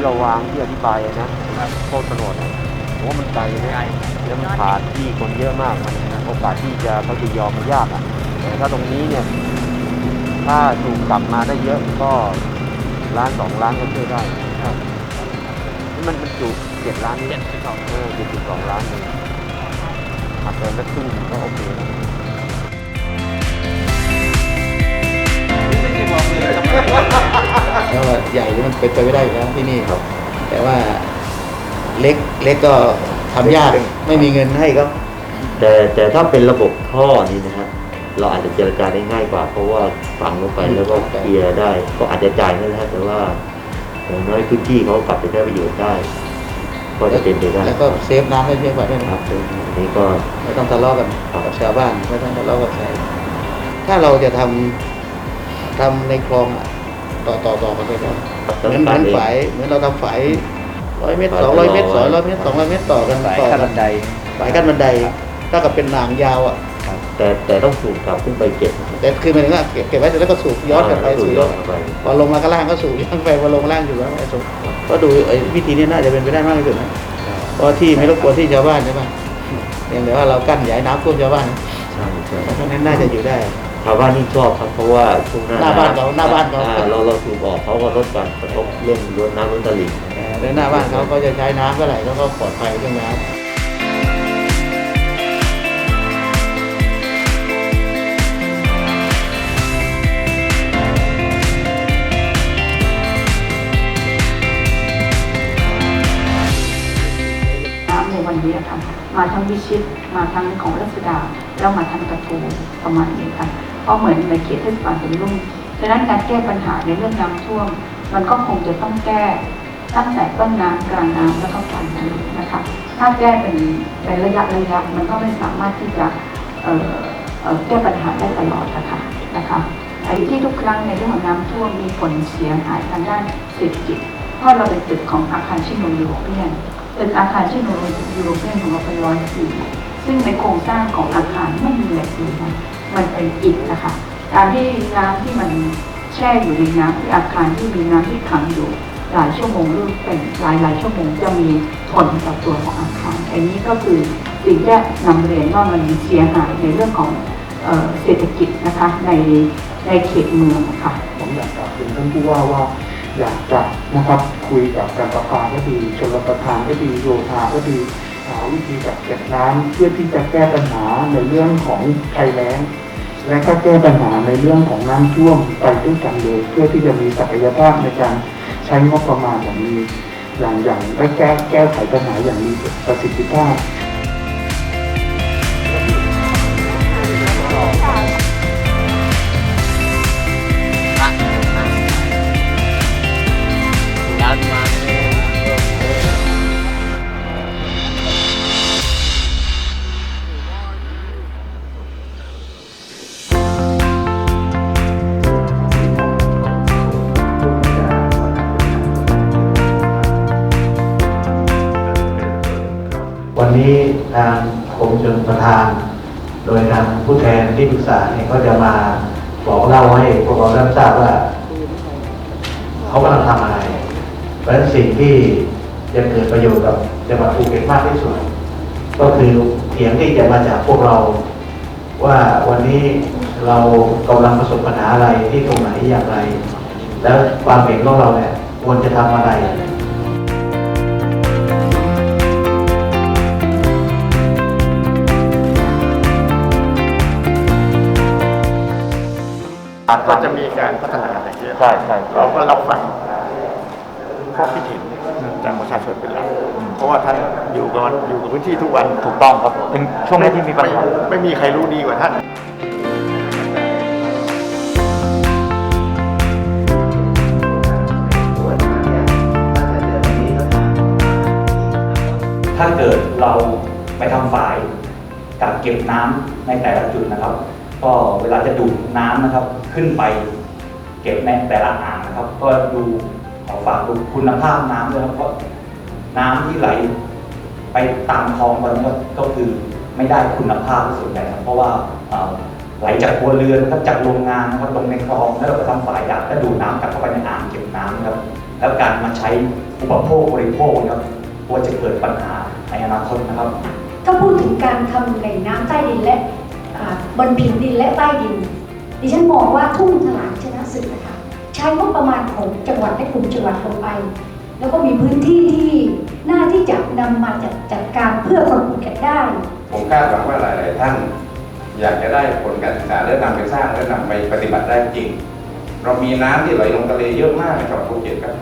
ที่เราวางที่อธิบายอะนะโคตรถนนอะผมว่ามันไกลนะแล้วมันผ่านที่คนเยอะมากมันโอกาสที่จะเขาจะยอมมันยากอะแต่ถ้าตรงนี้เนี่ย ถ้าถูกกลับมาได้เยอะก็ล้านสองล้านก็ช่วยได้ครับนี่มันมันจุเจ็ดล้านนี่เจ็ดสิบสองเออเจ็ดสิบสองล้านเลยหักไปสักครึ่งหนึ่งก็โอเคแล้วแล้ว มันเป็นไปไม่ได้อยู่แล้วที่นี่ครับ แต่ว่าเล็กเล็กก็ทำยากไม่มีเงินให้ก็แต่แต่ถ้าเป็นระบบท่อนี่นะครับเราอาจจะเจรจาได้ง่ายกว่า เพราะว่าฝังลงไปแล้วก็เคลียร์ได้ ก็อาจจะจ่ายนั่นแหละแต่ว่าอย่างน้อยพื้นที่เขากลับไปได้ประโยชน์ได้ ก็จะเป็นไปได้แล้วก็เซฟน้ำได้เยอะกว่าด้วยคนะรับอันนี้ก็ไม่ต้องทะเลาะกันกับชาวบ้านไม่ต้องทะเลาะกับใครถ้าเราจะทำทำในคลองอะ ต่อต่อต่อกันไปก่อนเหมือนเหมือนฝายเหมือนเราทำฝายร้อยเมตรสองร้อยเมตรสองร้อยเมตรสองร้อยเมตรต่อกันสายต่อขั้นกับันนได ฝายขั้นบันไดถ้ากับเป็นหนางยาวอะ แต่แต่ต้องสูบกลับขึ้นไปเก็บแต่คือหมายถึงว่าเก็บเก็บไว้เสร็จแล้วก็สูบย้อนกลับไปสูสูบบย้ย้ออนนกลับไปพอลงมาข้างล่างก็สูบย้อนไปพอลงล่างอยู่แล้วไอ้สูบก็ดูไอ้วิธีนี้น่าจะเป็นไปได้มากที่สุดนะเพราะที่ไม่รบกวนที่ชาวบ้านใช่ปะเพียงแต่ว่าเรากั้นอย่าให้น้ำท่วมชาวบ้านใช่ใช่ เพราะฉะนั้นน่าจะอยู่ได้ ชาวบ้านนี่ชอบครับเพราะว่าช่วงหน้าหน้าบ้านเขาหน้าบ้านเขา อ่เราเราสูบออกเขาก็ลดการกระทบเรื่องล้นน้ำล้นตลิ่งในหน้าบ้านเขาก็จะใช้น้ำเท่าไหร่เขาก็ปลอดภัยเรื่องน้ำน้ำในวันนี้ค่ะมาทั้งวิชิต มาทั้งของรัชดาแล้วมาทั้งกระทูประมาณนี้ค่ะ เพราะเหมือนในเขตเทศบาลเป็นรุ่งฉะนั้นการแก้ปัญหาในเรื่องน้ำท่วม มันก็คงจะต้องแก้ตั้งแต่ต้นน้ำกลางน้ำแล้วก็ปลายน้ำนะคะ ถ้าแก้เป็นเป็นระยะระยะมันก็ไม่สามารถที่จะเแก้ปัญหาได้ตลอดนะคะนะคะไอ้ที่ทุกครั้งในเรื่องของน้ำท่วมมีผลเสียหายทางด้านเศรษฐกิจ เพราะเราเป็นตึกของอาคารชิโนยูโรเปียนตึกอาคารชิโนยูโรเปียนของเราเป็นร้อยปีซึ่งในโครงสร้างของอาคารไม่มีเหล็กเลยนะ มันเป็นอิฐนะคะการที่น้ำที่มันแช่อยู่ในน้ำที่อาคารที่มีน้ำที่ขังอยู่หลายชั่วโมงหรือเป็นหลายหลายชั่วโมงจะมีผลต่อตัวของอาคารอันนี้ก็คือสิ่งที่นำเรียนว่ามันเสียหายในเรื่องของเศรษฐกิจนะคะในในเขตเมืองค่ะผมอยากกลับถึงท่านผู้ว่าว่าอยากจะนะครับคุยกับการประปาก็ดีชลประทานก็ดีโยธาก็ดีหาวิธีกักเก็บน้ำเพื่อที่จะแก้ปัญหาในเรื่องของภัยแล้ง และก็แก้ปัญหาในเรื่องของน้ำท่วมไปด้วยกันเลยเพื่อที่จะมีศักยภาพในการใช้งบประมาณอย่างมีอย่างอย่างและแก้แก้ไขปัญหาอย่างมีประสิทธิภาพ วันนี้ทางกรมชลประทาน โดยทางผู้แทนที่ปรึกษาเนี่ยก็จะมาบอกเล่าให้พวกเราได้ทราบว่าเขากำลังทำอะไร เพราะฉะนั้นสิ่งที่จะเกิดประโยชน์กับจังหวัดภูเก็ตมากที่สุด ก็คือเสียงที่จะมาจากพวกเรา ว่าวันนี้เรากำลังประสบปัญหาอะไรที่ตรงไหนอย่างไร แล้วความเห็นของเราเนี่ยควรจะทำอะไร ก็จะมีการพัฒนาอะไรเยอะใช่ใช่เราก็รับฟังข้อคิดเห็นจากประชาชนเป็นหลักเพราะว่าท่านอยู่กับมันอยู่กับพื้นที่ทุกวันถูกต้องครับเป็นช่วงนี้ที่มีปัญหาไม่ไม่มีใครรู้ดีกว่าท่านถ้าเกิดเราไปทำฝายกักเก็บน้ำในแต่ละจุดนะครับ ก็เวลาจะดูดน้ำนะครับ ขึ้นไปเก็บในแต่ละอ่างนะครับ ก็ดูขอฝากดูคุณภาพน้ำด้วยครับเพราะน้ำที่ไหลไปตามคลองตอนนี้ก็คือไม่ได้คุณภาพส่วนใหญ่ครับเพราะว่าไหลจากครัวเรือนะครับจากโรงงานนะครับลงในคลองแล้วเราก็ทำฝายดักแล้วดูดน้ำกลับเข้าไปในอ่างเก็บน้ำนะครับ แล้วการมาใช้อุปโภคบริโภคนะครับกลัวจะเกิดปัญหาในอนาคตนะครับ ถ้าพูดถึงการทำแหล่งน้ำใต้ดินและ บนผิวดินและใต้ดิน ดิฉันมองว่าทุ่งถลางชนะศึกนะคะใช้งบประมาณของจังหวัดและกลุ่มจังหวัดลงไป แล้วก็มีพื้นที่ที่น่าที่จะนำมาจัดจัดการเพื่อคนภูเก็ตได้ ผมคาดหวังว่าหลาย ๆ ท่าน อยากจะได้ผลการศึกษาและนำไปสร้างและนำไปปฏิบัติได้จริง เรามีน้ำที่ไหลลงทะเลเยอะมากในจังหวัดภูเก็ตครับ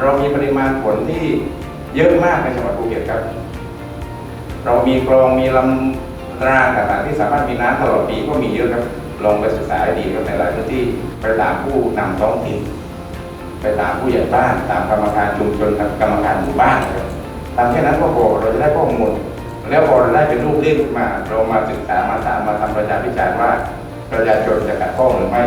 เรามีปริมาณฝนที่เยอะมากในจังหวัดภูเก็ตครับ เรามีคลองมีลำ ราต่างๆที่สามารถมีน้ำตลอดปีก็มีเยอะครับลองไปศึกษาให้ดีครับในหลายพื้นที่ไปตามผู้นำท้องถิ่นไปตามผู้ใหญ่บ้านตามกรรมการชุมชนกรรมการหมู่บ้านครับทำแค่นั้นก็พอเราจะได้ข้อมูลแล้วพอเราได้เป็นรูปเล่มขึ้นมา เรามาศึกษามาถามมาทำประชาพิจารณ์ว่าประชาชนจะขัดข้องหรือไม่